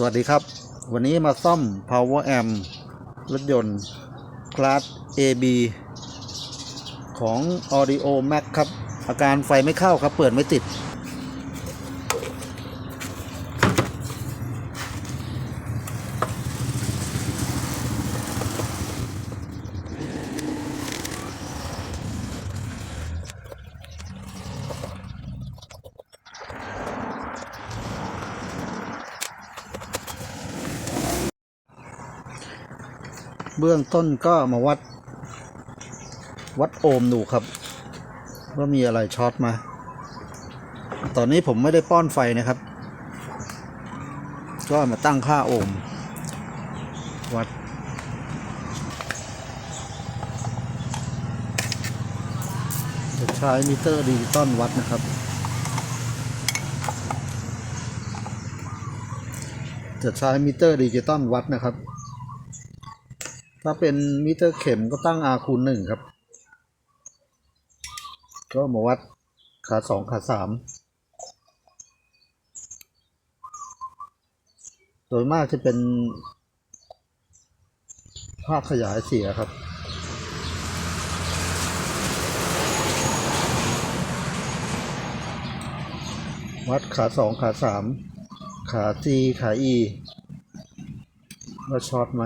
สวัสดีครับ วันนี้มาซ่อม power amp รถยนต์ class AB ของ audio max ครับ อาการไฟไม่เข้าครับ เปิดไม่ติด เบื้องต้นก็มาวัด วัดโอห์มดูครับ ว่ามีอะไรช็อตมา ตอนนี้ผมไม่ได้ป้อนไฟนะครับ ก็มาตั้งค่าโอห์มวัดจะใช้มิเตอร์ดิจิตอลวัดนะครับ จะใช้มิเตอร์ดิจิตอลวัดนะครับ ถ้าเป็นมิเตอร์เข็มก็ตั้ง R คูณหนึ่งครับ ก็มาวัดขาสองขาสามโดยมากจะเป็นภาคขยายเสียครับ วัดขาสองขาสามขา G ขา E ว่าช็อตไหม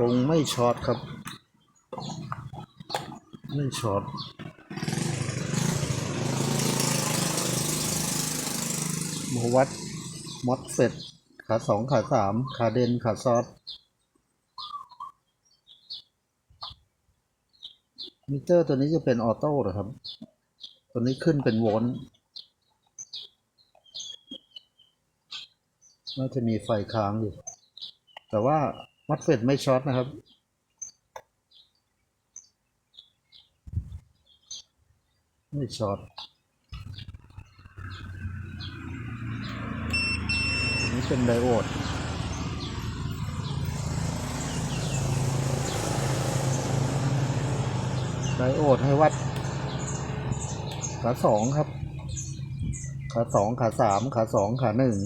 ลงไม่ช็อตครับ ไม่ช็อตมาวัดมอดเฟตขาสองขาสามขาเดนขาซอสมิเตอร์ตัวนี้จะเป็นออโต้เหรอครับ ตัวนี้ขึ้นเป็นโวลต์น่าจะมีไฟค้างอยู่ แต่ว่า มอดเฟตไม่ช็อตนะครับ ไม่ช็อตนี่เป็นไดโอดไดโอดให้วัด ขาสองครับ ขาสองขาสามขาสองขาหนึ่ง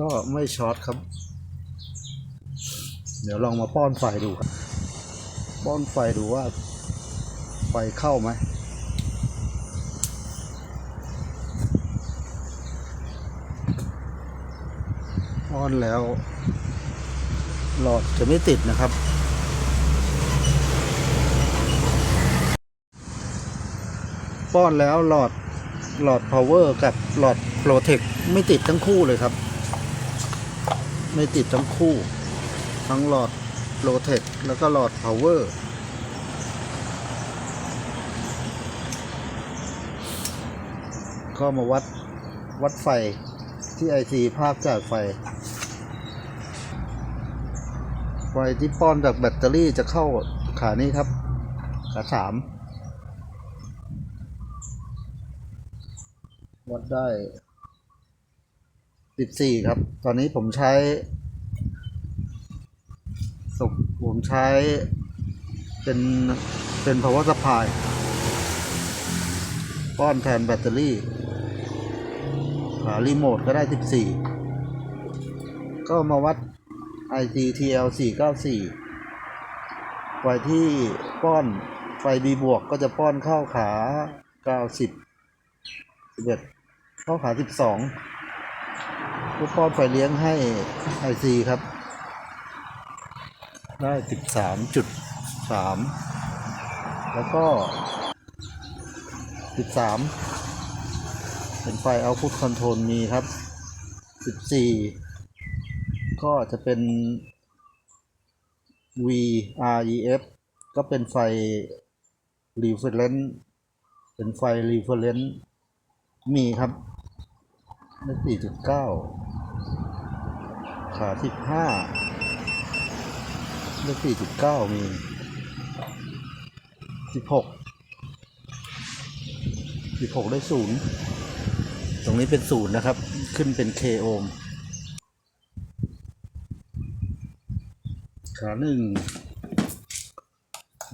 ก็ไม่ช็อตครับ เดี๋ยวลองมาป้อนไฟดูครับ ป้อนไฟดูว่า ไฟเข้าไหมป้อนแล้ว หลอดจะไม่ติดนะครับป้อนแล้วหลอดหลอด power กับหลอด protect ไม่ติดทั้งคู่เลยครับ ไม่ติดทั้งคู่ ทั้งหลอด protect แล้วก็หลอด power ก็มาวัดวัดไฟที่ IC ภาพจายไฟ ไฟที่ป้อนจากแบตเตอรี่จะเข้าขานี้ครับ ขาสามวัดได้ 14ครับ ตอนนี้ผมใช้สุกผมใช้เป็นเป็น power supply ป้อนแทนแบตเตอรี่ขารีโมทก็ได้ 14 ก็มาวัด ICTL 494 ไฟที่ป้อนไฟ B บวกก็จะป้อนเข้าขา 90 11 เข้าขา 12 ก็ป้อนไฟเลี้ยงให้ IC ครับ ได้13.3แล้วก็13เป็นไฟ Output Control มีครับ14ก็จะเป็น VREF ก็เป็นไฟ Reference เป็นไฟ Reference มีครับ ได้4.9ขขาสิบห้าเลขสี่จุดเก้ามีสิบหกสิบหกได้ศูนย์ตรงนี้เป็นศูนย์นะครับ ขึ้นเป็นเคโอม ขาหนึ่ง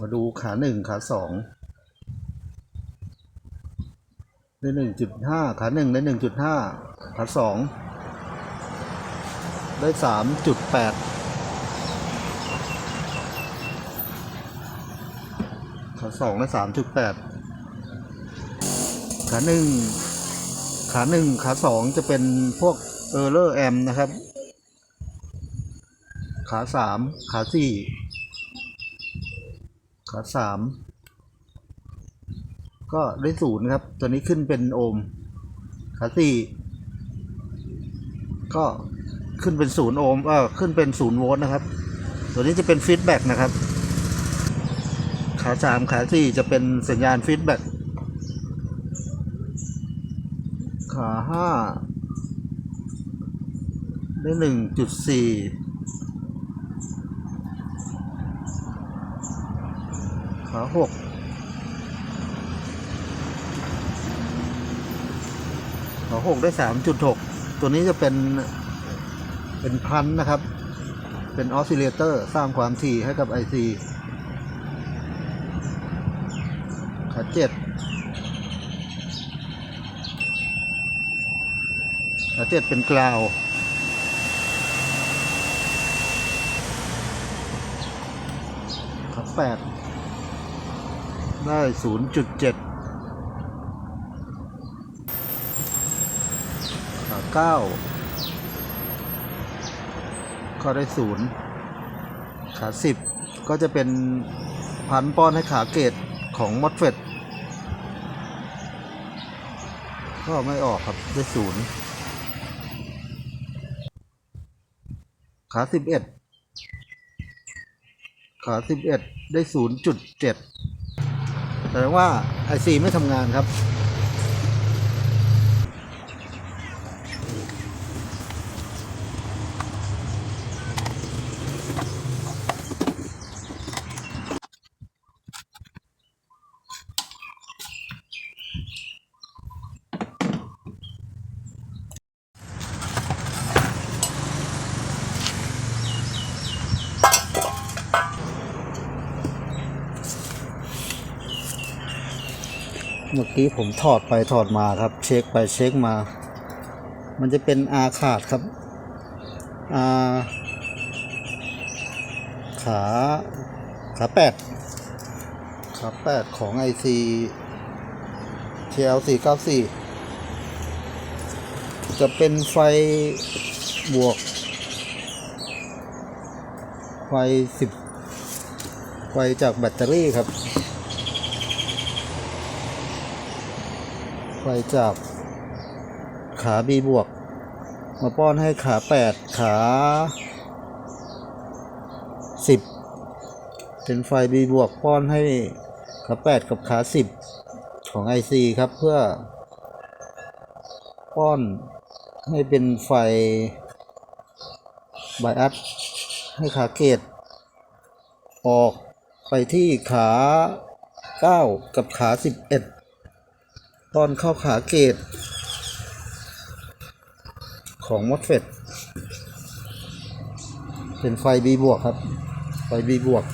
มาดูขาหนึ่งขาสองได้หนึ่งจุดห้าขาหนึ่งได้หนึ่งจุดห้า ขาสองได้สามจุดแปดขาสองได้สามจุดแปดขาหนึ่งขาหนึ่งขาสองจะเป็นพวกเออร์เลอร์แอมนะครับ ขาสามขาสี่ขาสามก็ได้ศูนย์ครับ ตัวนี้ขึ้นเป็นโอห์มขาสี่ ก็ขึ้นเป็นศูนย์โอห์มเออขึ้นเป็นศูนย์โวลต์นะครับ ตัวนี้จะเป็นฟีดแบ็กนะครับ ขาสามขาสี่จะเป็นสัญญาณฟีดแบ็กขาห้าได้หนึ่งจุดสี่ขาหกขาหกได้สามจุดหก ตัวนี้จะเป็นเป็นพันนะครับ เป็นออสซิเลเตอร์สร้างความถี่ให้กับไอซีขาเจ็ดขาเจ็ดเป็นกราว ขาแปดได้ศูนย์จุดเจ็ดขา เก้าก็ได้ศูนย์ขาสิบก็จะเป็นพันป้อนให้ขาเกตของมอดเฟตก็ไม่ออกครับได้ศูนย์ขาสิบเอ็ดขาสิบเอ็ดได้ศูนย์จุดเจ็ดแสดงว่าไอซีไม่ทำงานครับี้ผมถอดไปถอดมาครับ เช็คไปเช็คมา มันจะเป็นอาขาดครับอาขาขาแปดขาแปดของ IC TL 4 9 4 จะเป็นไฟบวก ไฟ10ไฟจากแบตเตอรี่ครับ ไฟจากขา B บวก มาป้อนให้ขา8ขา10เป็นไฟ B บวกป้อนให้ขา8กับขา10ของ IC ครับเพื่อ ป้อนให้เป็นไฟไบอัสให้ขาเกต ออกไปที่ขา 9 กับขา 11 ตอนเข้าขาเกต ของมอสเฟตเป็นไฟ B บวกครับ ไฟ B บวก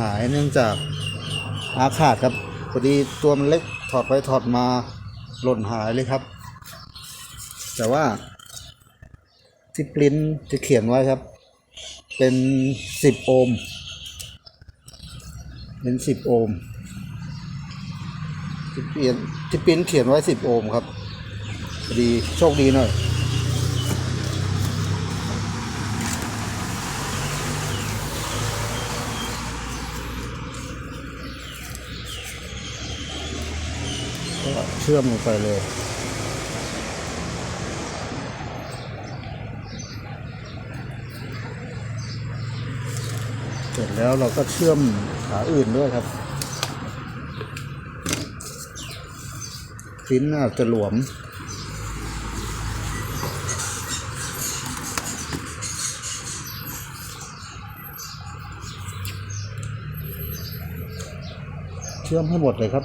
หายเนื่องจากอาขาดครับพอดีตัวมันเล็กถอดไปถอดมาหล่นหายเลยครับ แต่ว่าที่ปริ้นจะเขียนไว้ครับ เป็น 10 โอห์มเป็น 10 โอห์ม ที่เปลี่ยนที่ปริ้นเขียนไว้สิบโอห์มครับพอดีโชคดีหน่อยก็เชื่อมลงไปเลยเสร็จแล้วเราก็เชื่อมขาอื่นด้วยครับ ลิ้นน่าจะหลวม เชื่อมให้หมดเลยครับ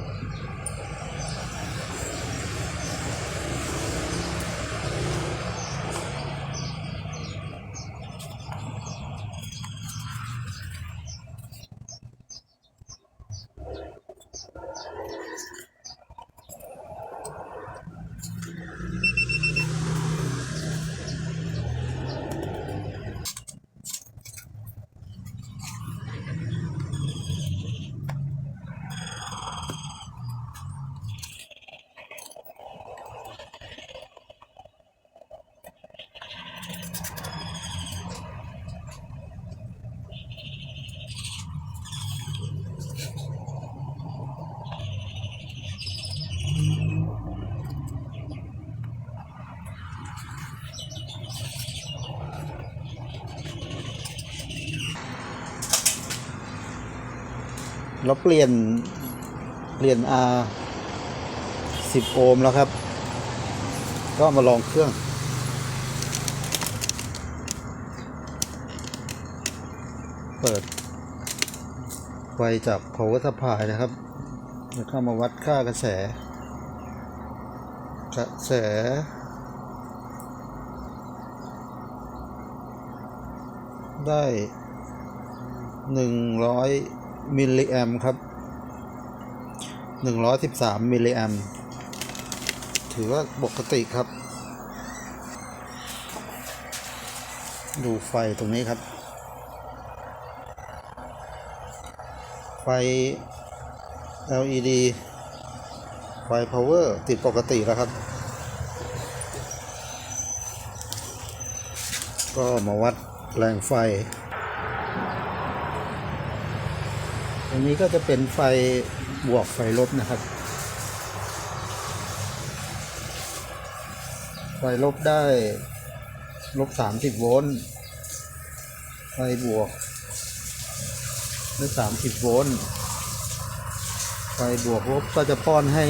เราเปลี่ยนเปลี่ยน R 10 โอห์มแล้วครับ ก็มาลองเครื่อง เปิดไฟจาก power supply นะครับแล้วก็มาวัดค่ากระแส กระแสได้100 มิลลิแอมครับ 113 มิลลิแอมถือว่าปกติครับ ดูไฟตรงนี้ครับ ไฟ LED ไฟ power ติดปกติแล้วครับ ก็มาวัดแรงไฟ ต รงนี้ก็จะเป็นไฟบวกไฟลบนะครับ ไฟลบได้ลบ30โวลต์ ไฟบวกได้30โวลต์ ไฟบวกลบก็จะป้อนให้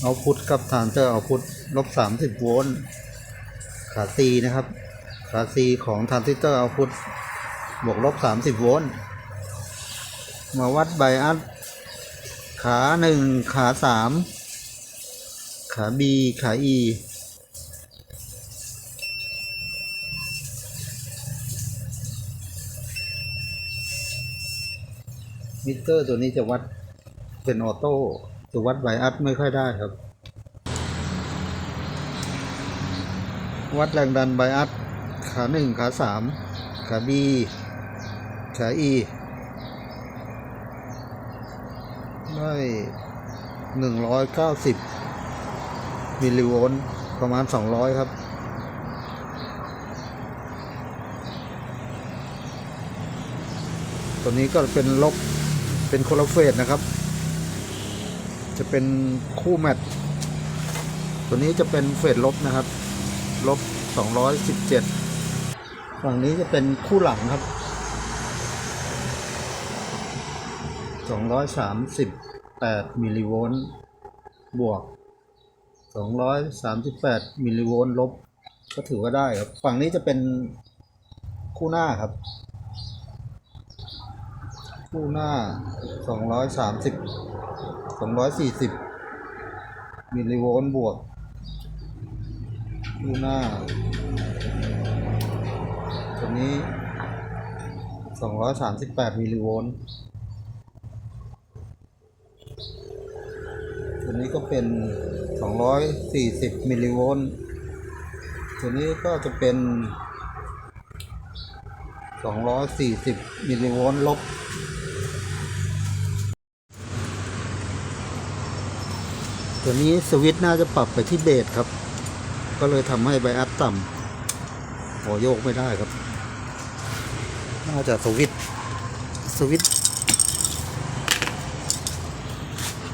เอาพุทกับฐานเจอเอาพุทลบ30โวลต์ขาซีนะครับ ขาซีของทรานซิสเตอร์เอาพุทบวกลบ 30 โวลต์มาวัดไบอัสขาหนึ่งขาสามขา B ขา E มิเตอร์ตัวนี้จะวัดเป็นออโต้จะวัดไบอัสไม่ค่อยได้ครับ วัดแรงดันไบอัส ขาหนึ่งขาสามขา B ขา E ได้หนึ่งร้อยเก้าสิบมิลลิโวลต์ประมาณสองร้อยครับตัวนี้ก็เป็นลบเป็นโคลเฟสนะครับ จะเป็นคู่แมทตัวนี้จะเป็นเฟสลบนะครับ ลบ 217 ฝั่งนี้จะเป็นคู่หลังครับ 238มิลลิโวลต์บวก 238มิลลิโวลต์ลบ ก็ถือว่าได้ครับ ฝั่งนี้จะเป็นคู่หน้าครับ คู่หน้า 230 240มิลลิโวลต์บวก คู่หน้า ตัวนี้ 238มิลลิโวลต์ตัวนี้ก็เป็น 240มิลลิโวลต์ตัวนี้ก็จะเป็น 240มิลลิโวลต์ลบตัวนี้สวิตช์น่าจะปรับไปที่เบสครับ ก็เลยทำให้ไบอัสต่ำหัวโยกไม่ได้ครับ น่าจะสวิตสวิต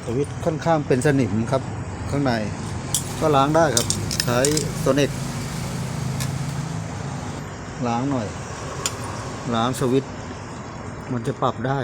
สวิตค่อนข้างเป็นสนิมครับ ข้างในก็ล้างได้ครับ ใช้โซเน็กล้างหน่อย ล้างสวิตมันจะปรับได้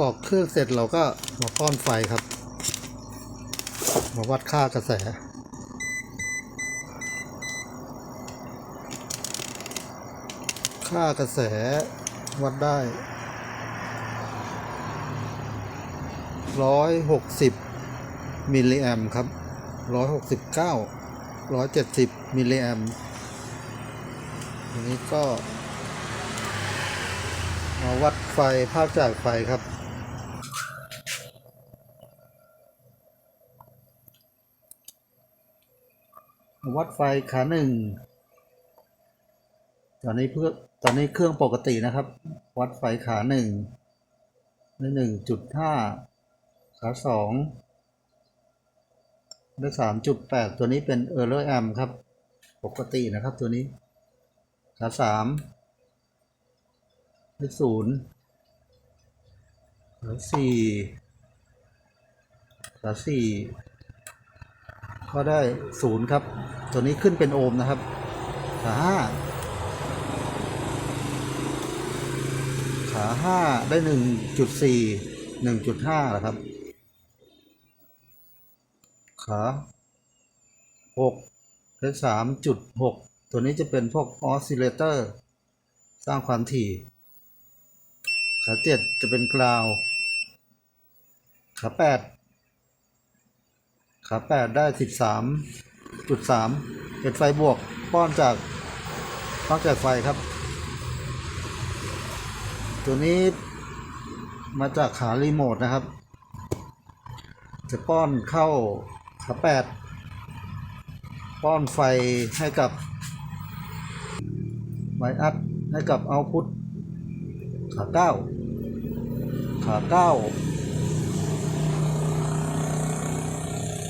ประกเครื่องเสร็จเราก็มาป้อนไฟครับ มาวัดค่ากระแส ค่ากระแสวัดได้ร้อยหกสิบมิลลิแอมครับร้อยหกสิบเก้าร้อยเจ็ดสิบมิลลิแอมอันนี้ก็มาวัดไฟภาพจากไฟครับ วัดไฟขาหนึ่งตอนนี้เพื่อตอนนี้เครื่องปกตินะครับ วัดไฟขาหนึ่งได้หนึ่งจุดห้าขาสองได้สามจุดแปดตัวนี้เป็นเออร์เลอร์แอมครับ ปกตินะครับตัวนี้ ขาสามได้ศูนย์ขาสี่ขาสี่ก็ได้ศูนย์ครับ ตัวนี้ขึ้นเป็นโอห์มนะครับขาห้าขาห้าได้หนึ่งจุดสี่หนึ่งจุดห้าแหละครับ ขาหกได้สามจุดหกตัวนี้จะเป็นพวกออสซิเลเตอร์ สร้างความถี่ ขาเจ็ดจะเป็นกราว ขาแปดขาแปดได้สิบสาม จุดสามเป็นไฟบวกป้อนจากป้อนจากไฟครับ ตัวนี้มาจากขารีโมทนะครับ จะป้อนเข้าขาแปดป้อนไฟให้กับไวอัดให้กับเอาพุทขาเก้าขาเก้า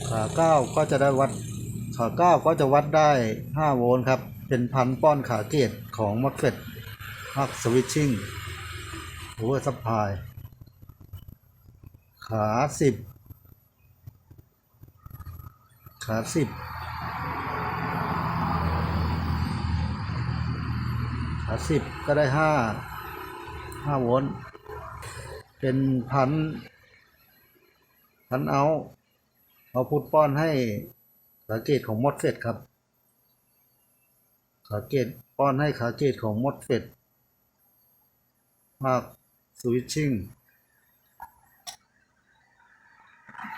ขาเก้าก็จะได้วัด ขาเก้าก็จะวัดได้ 5 โวลต์ครับ เป็นพันป้อนขาเกตของมอสเฟตภาคสวิตชิ่งโอเวอร์ซัพพลายขาสิบขาสิบขาสิบก็ได้ห้าห้าโวลต์ เป็นพัน พันเอา เอาพุทป้อนให้ ขาเกตของมดเฟตครับ ขาเกตป้อนให้ขาเกตของมดเฟตภาคสวิตชิ่ง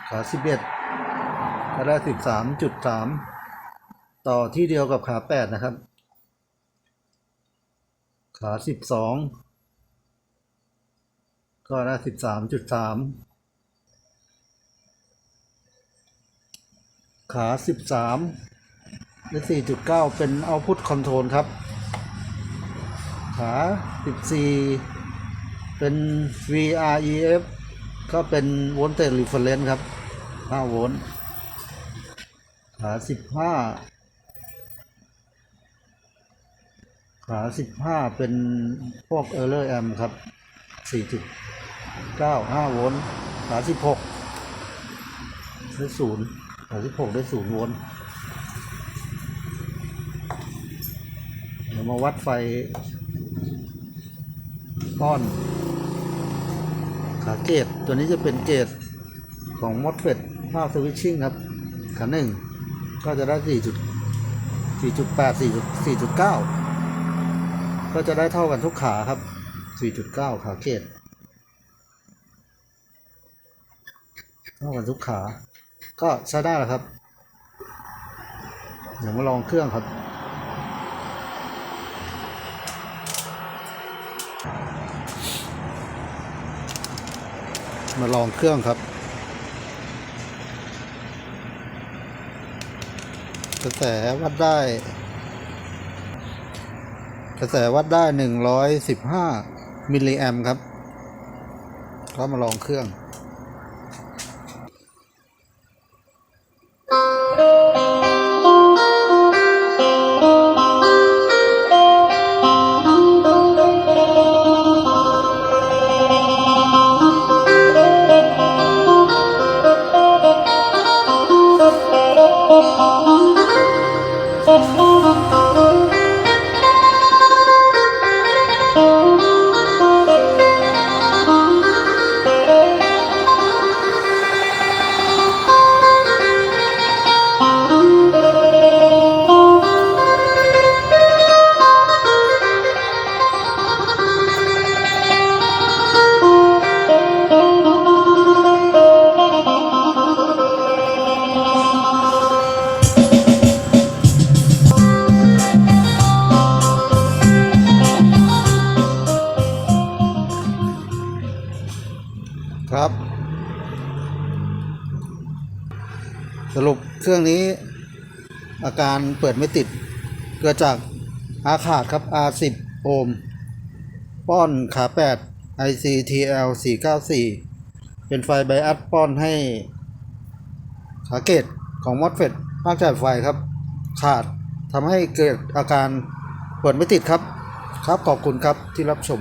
ขาสิบเอ็ดก็ได้สิบสามจุดสามต่อที่เดียวกับขาแปดนะครับ ขาสิบสองก็ได้สิบสามจุดสาม ขาสิบสามได้สี่จุดเป็นเอาพุทคอนโทรลครับ ขาสิบสี่เป็น VREF ก็เป็นโวลต์เตจรีเฟรนซ์ครับ 5 โวลต์ ขา 15 ขา 15 เป็นพวก Error Amp ครับ 4.95 โวลต์ ขา 16ได้0 ขา16ได้0โวลต์เดี๋ยวมาวัดไฟป้อน ขาเกตตัวนี้จะเป็นเกตของมอสเฟตภาคสวิตชิ่งครับ ขาหนึ่งก็จะได้สี่จุดสี่จุดแปดสี่จุดสี่จุดเก้าก็จะได้เท่ากันทุกขาครับสี่จุดเก้าขาเกตเท่ากันทุกขา ก็ใช้ได้แล้วครับ เดี๋ยวมาลองเครื่องครับ มาลองเครื่องครับกระแสวัดได้ กระแสวัดได้หนึ่งร้อยสิบห้ามิลลิแอมครับ ก็มาลองเครื่อง อาการเปิดไม่ติด เกิดจากอาขาดครับ R10 โอห์มป้อนขา 8 ICTL 494 เป็นไฟไบอัสป้อนให้ขาเกตของมอสเฟตภาคจ่ายไฟครับ ขาดทำให้เกิดอาการเปิดไม่ติดครับ ครับขอบคุณครับที่รับชม